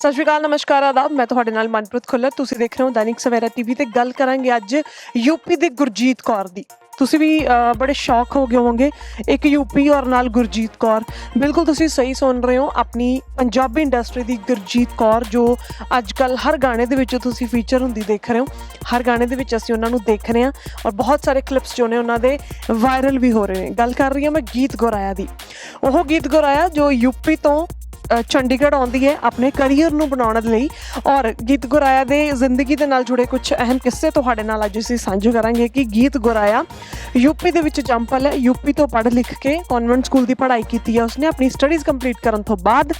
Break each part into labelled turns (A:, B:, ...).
A: ਸਤਿ ਸ਼੍ਰੀ ਅਕਾਲ, ਨਮਸਕਾਰ, ਆਦਾਬ। ਮੈਂ ਤੁਹਾਡੇ ਨਾਲ ਮਨਪ੍ਰੀਤ ਖੁੱਲਰ। ਤੁਸੀਂ ਦੇਖ ਰਹੇ ਹੋ ਦੈਨਿਕ ਸਵੇਰਾ ਟੀਵੀ ਤੇ ਗੱਲ ਕਰਾਂਗੇ ਅੱਜ ਯੂਪੀ ਦੇ ਗੁਰਜੀਤ ਕੌਰ ਦੀ। ਤੁਸੀਂ ਵੀ ਬੜੇ ਸ਼ੌਕ ਹੋ ਗਏ ਹੋਵੋਗੇ ਇੱਕ ਯੂਪੀ ਔਰ ਨਾਲ ਗੁਰਜੀਤ ਕੌਰ। ਬਿਲਕੁਲ ਤੁਸੀਂ ਸਹੀ ਸੁਣ ਰਹੇ ਹੋ, ਆਪਣੀ ਪੰਜਾਬੀ ਇੰਡਸਟਰੀ ਦੀ ਗੁਰਜੀਤ ਕੌਰ, ਜੋ ਅੱਜ ਕੱਲ ਹਰ ਗਾਣੇ ਦੇ ਵਿੱਚ ਤੁਸੀਂ ਫੀਚਰ ਹੁੰਦੀ ਦੇਖ ਰਹੇ ਹੋ। ਹਰ ਗਾਣੇ ਦੇ ਵਿੱਚ ਅਸੀਂ ਉਹਨਾਂ ਨੂੰ ਦੇਖ ਰਹੇ ਹਾਂ ਔਰ ਬਹੁਤ ਸਾਰੇ ਕਲਿੱਪਸ ਜੋ ਨੇ ਉਹਨਾਂ ਦੇ ਵਾਇਰਲ ਵੀ ਹੋ ਰਹੇ ਨੇ। ਗੱਲ ਕਰ ਰਹੀ ਹਾਂ ਮੈਂ ਗੀਤ ਗੋਰਾਇਆ ਦੀ। ਉਹ ਗੀਤ ਗੋਰਾਇਆ ਜੋ ਯੂਪੀ ਤੋਂ ਚੰਡੀਗੜ੍ਹ ਆਉਂਦੀ ਹੈ ਆਪਣੇ ਕੈਰੀਅਰ ਨੂੰ ਬਣਾਉਣ ਲਈ ਔਰ ਗੀਤ ਗੁਰਾਇਆ ਦੇ ਜ਼ਿੰਦਗੀ ਦੇ ਨਾਲ ਜੁੜੇ ਕੁਝ ਅਹਿਮ ਕਿੱਸੇ ਤੁਹਾਡੇ ਨਾਲ ਅੱਜ ਅਸੀਂ ਸਾਂਝੇ ਕਰਾਂਗੇ ਕਿ ਗੀਤ ਗੁਰਾਇਆ ਯੂਪੀ ਦੇ ਵਿੱਚ ਜੰਪਲ ਹੈ ਯੂਪੀ ਤੋਂ ਪੜ੍ਹ ਲਿਖ ਕੇ ਕਨਵੈਂਟ ਸਕੂਲ ਦੀ ਪੜ੍ਹਾਈ ਕੀਤੀ ਹੈ, ਉਸਨੇ ਆਪਣੀ ਸਟੱਡੀਜ਼ ਕੰਪਲੀਟ ਕਰਨ ਤੋਂ ਬਾਅਦ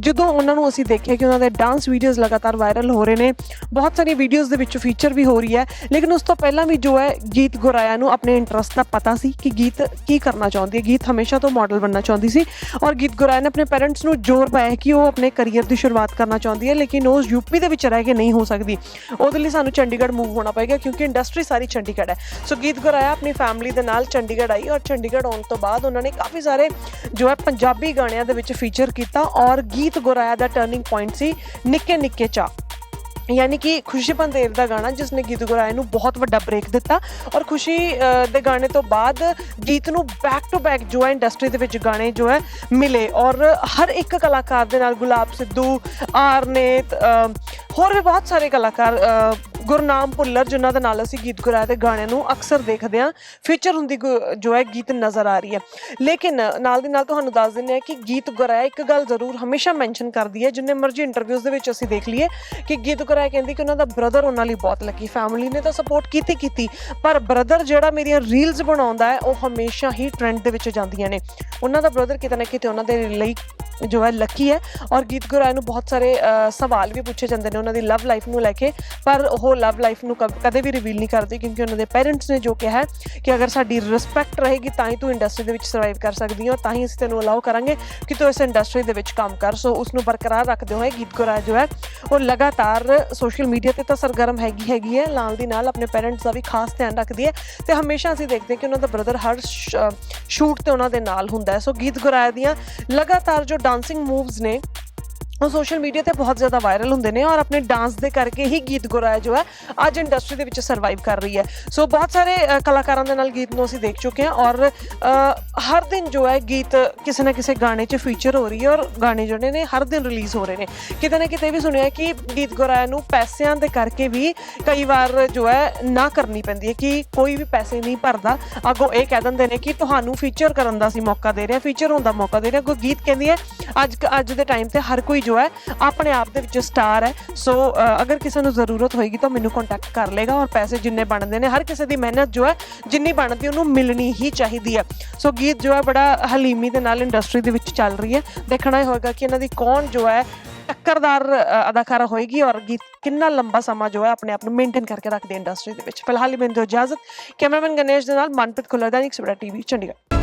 A: ਜਦੋਂ ਉਹਨਾਂ ਨੂੰ ਅਸੀਂ ਦੇਖਿਆ ਕਿ ਉਹਨਾਂ ਦੇ ਡਾਂਸ ਵੀਡੀਓਜ਼ ਲਗਾਤਾਰ ਵਾਇਰਲ ਹੋ ਰਹੇ ਨੇ, ਬਹੁਤ ਸਾਰੀਆਂ ਵੀਡੀਓਜ਼ ਦੇ ਵਿੱਚ ਫੀਚਰ ਵੀ ਹੋ ਰਹੀ ਹੈ, ਲੇਕਿਨ ਉਸ ਤੋਂ ਪਹਿਲਾਂ ਵੀ ਜੋ ਹੈ ਗੀਤ ਗੁਰਾਇਆ ਨੂੰ ਆਪਣੇ ਇੰਟਰਸਟ ਦਾ ਪਤਾ ਸੀ ਕਿ ਗੀਤ ਕੀ ਕਰਨਾ ਚਾਹੁੰਦੀ ਹੈ, ਗੀਤ ਹਮੇਸ਼ਾ ਤੋਂ ਮਾਡਲ ਬਣਨਾ ਚਾਹੁੰਦੀ ਸੀ ਔਰ ਗੀਤ ਗੁਰਾਇਆ ਨੇ ਆਪਣੇ ਪੈਰੈਂਟਸ ਨੂੰ ਜ਼ੋਰ ਪਾਇਆ ਕਿ ਉਹ ਆਪਣੇ ਕੈਰੀਅਰ ਦੀ ਸ਼ੁਰੂਆਤ ਕਰਨਾ ਚਾਹੁੰਦੀ ਹੈ, ਲੇਕਿਨ ਉਹ ਯੂਪੀ ਦੇ ਵਿੱਚ ਰਹਿ ਕੇ ਨਹੀਂ ਹੋ ਸਕਦੀ। ਉਹਦੇ ਲਈ ਸਾਨੂੰ ਚੰਡੀਗੜ੍ਹ ਮੂਵ ਹੋਣਾ ਪਏਗਾ, ਕਿਉਂਕਿ ਇੰਡਸਟਰੀ ਸਾਰੀ ਚੰਡੀਗੜ੍ਹ ਹੈ। ਸੋ ਗੀਤ ਗੁਰਾਇਆ ਆਪਣੀ ਫੈਮਿਲੀ ਦੇ ਨਾਲ ਚੰਡੀਗੜ੍ਹ ਆਈ ਔਰ ਚੰਡੀਗੜ੍ਹ ਆਉਣ ਤੋਂ ਬਾਅਦ ਉਹਨਾਂ ਨੇ ਕਾਫੀ ਸਾਰੇ ਜੋ ਹੈ ਪੰਜਾਬੀ ਗਾਣਿਆਂ ਦੇ ਵਿੱਚ ਫੀਚਰ ਕੀਤਾ ਔਰ ਗੀਤ ਗੁਰਾਇਆ ਦਾ ਟਰਨਿੰਗ ਪੁਆਇੰਟ ਸੀ ਨਿੱਕੇ ਨਿੱਕੇ ਚਾ ਯਾਨੀ ਕਿ ਖੁਸ਼ੀ ਪੰਦੇਰ ਦਾ ਗਾਣਾ ਜਿਸ ਨੇ ਗੀਤ ਗੁਰਾਏ ਨੂੰ ਬਹੁਤ ਵੱਡਾ ਬ੍ਰੇਕ ਦਿੱਤਾ ਔਰ ਖੁਸ਼ੀ ਦੇ ਗਾਣੇ ਤੋਂ ਬਾਅਦ ਗੀਤ ਨੂੰ ਬੈਕ ਟੂ ਬੈਕ ਜੋ ਹੈ ਇੰਡਸਟਰੀ ਦੇ ਵਿੱਚ ਗਾਣੇ ਜੋ ਹੈ ਮਿਲੇ ਔਰ ਹਰ ਇੱਕ ਕਲਾਕਾਰ ਦੇ ਨਾਲ ਗੁਲਾਬ ਸਿੱਧੂ ਆਰਨੇਤ ਅ, ਹੋਰ ਵੀ ਬਹੁਤ ਸਾਰੇ ਕਲਾਕਾਰ ਗੁਰਨਾਮ ਭੁੱਲਰ, ਜਿਨ੍ਹਾਂ ਦੇ ਨਾਲ ਅਸੀਂ ਗੀਤ ਗੁਰਾਏ ਦੇ ਗਾਣਿਆਂ ਨੂੰ ਅਕਸਰ ਦੇਖਦੇ ਹਾਂ। ਫੀਚਰ ਹੁੰਦੀ ਗੁ- ਜੋ ਹੈ, ਗੀਤ ਨਜ਼ਰ ਆ ਰਹੀ ਹੈ। ਲੇਕਿਨ ਨਾਲ ਦੀ ਨਾਲ ਤੁਹਾਨੂੰ ਦੱਸ ਦਿੰਦੇ ਹਾਂ ਕਿ ਗੀਤ ਗੁਰਾਇਆ ਇੱਕ ਗੱਲ ਜ਼ਰੂਰ ਹਮੇਸ਼ਾ ਮੈਂਸ਼ਨ ਕਰਦੀ ਹੈ, ਜਿੰਨੇ ਮਰਜ਼ੀ ਇੰਟਰਵਿਊਜ਼ ਦੇ ਵਿੱਚ ਅਸੀਂ ਦੇਖ ਲਈਏ ਕਿ ਗੀਤ ਗੁਰਾਇਆ ਕਹਿੰਦੀ ਕਿ ਉਹਨਾਂ ਦਾ ਬ੍ਰਦਰ ਉਹਨਾਂ ਲਈ ਬਹੁਤ ਲੱਕੀ ਫੈਮਿਲੀ ਨੇ ਤਾਂ ਸਪੋਰਟ ਕੀਤੀ ਕੀਤੀ। ਪਰ ਬ੍ਰਦਰ ਜਿਹੜਾ ਮੇਰੀਆਂ ਰੀਲਸ ਬਣਾਉਂਦਾ ਹੈ, ਉਹ ਹਮੇਸ਼ਾ ਹੀ ਟ੍ਰੈਂਡ ਦੇ ਵਿੱਚ ਜਾਂਦੀਆਂ ਨੇ। ਉਹਨਾਂ ਦਾ ਬ੍ਰਦਰ ਕਿਤੇ ਨਾ ਕਿਤੇ ਉਹਨਾਂ ਦੇ ਲਈ ਜੋ ਹੈ ਲੱਕੀ ਹੈ। ਔਰ ਗੀਤ ਗੁਰਾਏ ਨੂੰ ਬਹੁਤ ਸਾਰੇ ਸਵਾਲ ਵੀ ਪੁੱਛੇ ਜਾਂਦੇ ਨੇ ਉਹਨਾਂ ਦੀ ਲਵ ਲਾਈਫ ਨੂੰ ਲੈ ਕੇ। ਪਰ ਉਹ ਲਵ ਲਾਈਫ ਨੂੰ ਕਦ- ਕਦੇ ਵੀ ਰਿਵੀਲ ਨਹੀਂ ਕਰਦੀ ਕਿਉਂਕਿ ਉਹਨਾਂ ਦੇ ਪੇਰੈਂਟਸ ਨੇ ਜੋ ਕਿਹਾ ਹੈ ਕਿ ਅਗਰ ਸਾਡੀ ਰਿਸਪੈਕਟ ਰਹੇਗੀ ਤਾਂ ਹੀ ਤੂੰ ਇੰਡਸਟਰੀ ਦੇ ਵਿੱਚ ਸਰਵਾਈਵ ਕਰ ਸਕਦੀ ਹੈ ਤਾਂ ਹੀ ਅਸੀਂ ਤੈਨੂੰ ਅਲਾਉ ਕਰਾਂਗੇ ਕਿ ਤੂੰ ਇਸ ਇੰਡਸਟਰੀ ਦੇ ਵਿੱਚ ਕੰਮ ਕਰ। ਸੋ ਉਸ ਨੂੰ ਬਰਕਰਾਰ ਰੱਖਦੇ ਹੋਏ ਗੀਤ ਗੁਰਾਏ ਜੋ ਹੈ, ਉਹ ਲਗਾਤਾਰ ਸੋਸ਼ਲ ਮੀਡੀਆ ਤੇ ਤਾਂ ਸਰਗਰਮ ਹੈਗੀ ਹੈਗੀ ਹੈ। ਨਾਲ ਦੀ ਨਾਲ ਆਪਣੇ ਪੇਰੈਂਟਸ ਦਾ ਵੀ ਖਾਸ ਧਿਆਨ ਰੱਖਦੀ ਹੈ ਤੇ ਹਮੇਸ਼ਾ ਅਸੀਂ ਦੇਖਦੇ ਹਾਂ ਕਿ ਉਹਨਾਂ ਦਾ ਬ੍ਰਦਰ ਹਰ ਸ਼ੂਟ ਤੇ ਉਹਨਾਂ ਦੇ ਨਾਲ ਹੁੰਦਾ ਹੈ। ਸੋ ਗੀਤ ਗੁਰਾਏ ਦੀਆਂ ਲਗਾਤਾਰ ਜੋ ਡਾਂਸਿੰਗ ਮੂਵਸ ਨੇ ਉਹ ਸੋਸ਼ਲ ਮੀਡੀਆ ਤੇ ਬਹੁਤ ਜ਼ਿਆਦਾ ਵਾਇਰਲ ਹੁੰਦੇ ਨੇ ਔਰ ਆਪਣੇ ਡਾਂਸ ਦੇ ਕਰਕੇ ਹੀ ਗੀਤ ਗੁਰਾਇਆ ਜੋ ਹੈ, ਅੱਜ ਇੰਡਸਟਰੀ ਦੇ ਵਿੱਚ ਸਰਵਾਈਵ ਕਰ ਰਹੀ ਹੈ। ਸੋ ਬਹੁਤ ਸਾਰੇ ਕਲਾਕਾਰਾਂ ਦੇ ਨਾਲ ਗੀਤ ਨੂੰ ਅਸੀਂ ਦੇਖ ਚੁੱਕੇ ਹਾਂ ਔਰ ਹਰ ਦਿਨ ਜੋ ਹੈ ਗੀਤ ਕਿਸੇ ਨਾ ਕਿਸੇ ਗਾਣੇ 'ਚ ਫੀਚਰ ਹੋ ਰਹੀ ਹੈ ਔਰ ਗਾਣੇ ਜਿਹੜੇ ਨੇ ਹਰ ਦਿਨ ਰਿਲੀਜ਼ ਹੋ ਰਹੇ ਨੇ। ਕਿਤੇ ਨਾ ਕਿਤੇ ਵੀ ਸੁਣਿਆ ਕਿ ਗੀਤ ਗੁਰਾਇਆ ਨੂੰ ਪੈਸਿਆਂ ਦੇ ਕਰਕੇ ਵੀ ਕਈ ਵਾਰ ਜੋ ਹੈ ਨਾ ਕਰਨੀ ਪੈਂਦੀ ਹੈ ਕਿ ਕੋਈ ਵੀ ਪੈਸੇ ਨਹੀਂ ਭਰਦਾ। ਅੱਗੋਂ ਇਹ ਕਹਿ ਦਿੰਦੇ ਨੇ ਕਿ ਤੁਹਾਨੂੰ ਫੀਚਰ ਕਰਨ ਦਾ ਅਸੀਂ ਮੌਕਾ ਦੇ ਰਹੇ ਹਾਂ ਫੀਚਰ ਹੋਣ ਦਾ ਮੌਕਾ ਦੇ ਰਿਹਾ ਕੋਈ ਗੀਤ ਕਹਿੰਦੀ ਹੈ, ਅੱਜ ਅੱਜ ਦੇ ਟਾਈਮ ਤੇ ਹਰ ਕੋਈ ਜੋ ਹੈ, ਆਪਣੇ ਆਪ ਦੇ ਵਿੱਚ ਸਟਾਰ ਹੈ। ਸੋ ਅਗਰ ਕਿਸੇ ਨੂੰ ਜ਼ਰੂਰਤ ਹੋਏਗੀ ਤਾਂ ਮੈਨੂੰ ਕੰਟੈਕਟ ਕਰ ਲੇਗਾ ਔਰ ਪੈਸੇ ਜਿੰਨੇ ਬਣਦੇ ਨੇ, ਹਰ ਕਿਸੇ ਦੀ ਮਿਹਨਤ ਜੋ ਹੈ, ਜਿੰਨੀ ਬਣਦੀ ਉਹਨੂੰ ਮਿਲਣੀ ਹੀ ਚਾਹੀਦੀ ਹੈ। ਸੋ ਗੀਤ ਜੋ ਹੈ, ਬੜਾ ਹਲੀਮੀ ਦੇ ਨਾਲ ਇੰਡਸਟਰੀ ਦੇ ਵਿੱਚ ਚੱਲ ਰਹੀ ਹੈ। ਦੇਖਣਾ ਇਹ ਹੋਏਗਾ ਕਿ ਇਹਨਾਂ ਦੀ ਕੌਣ ਜੋ ਹੈ, ਟੱਕਰਦਾਰ ਅਦਾਕਾਰਾ ਹੋਏਗੀ ਔਰ ਗੀਤ ਕਿੰਨਾ ਲੰਬਾ ਸਮਾਂ ਜੋ ਹੈ, ਆਪਣੇ ਆਪ ਨੂੰ ਮੇਨਟੇਨ ਕਰਕੇ ਰੱਖਦੀ ਇੰਡਸਟਰੀ ਦੇ ਵਿੱਚ। ਫਿਲਹਾਲ ਹੀ ਮੈਨੂੰ ਇਜਾਜ਼ਤ। ਕੈਮਰਾਮੈਨ ਗਣੇਸ਼ ਦੇ ਨਾਲ ਮਨਪ੍ਰੀਤ ਖੁੱਲਰ ਦਾ ਇੱਕ ਸਵੇਰਾ ਟੀਵੀ ਚੰਡੀਗੜ੍ਹ।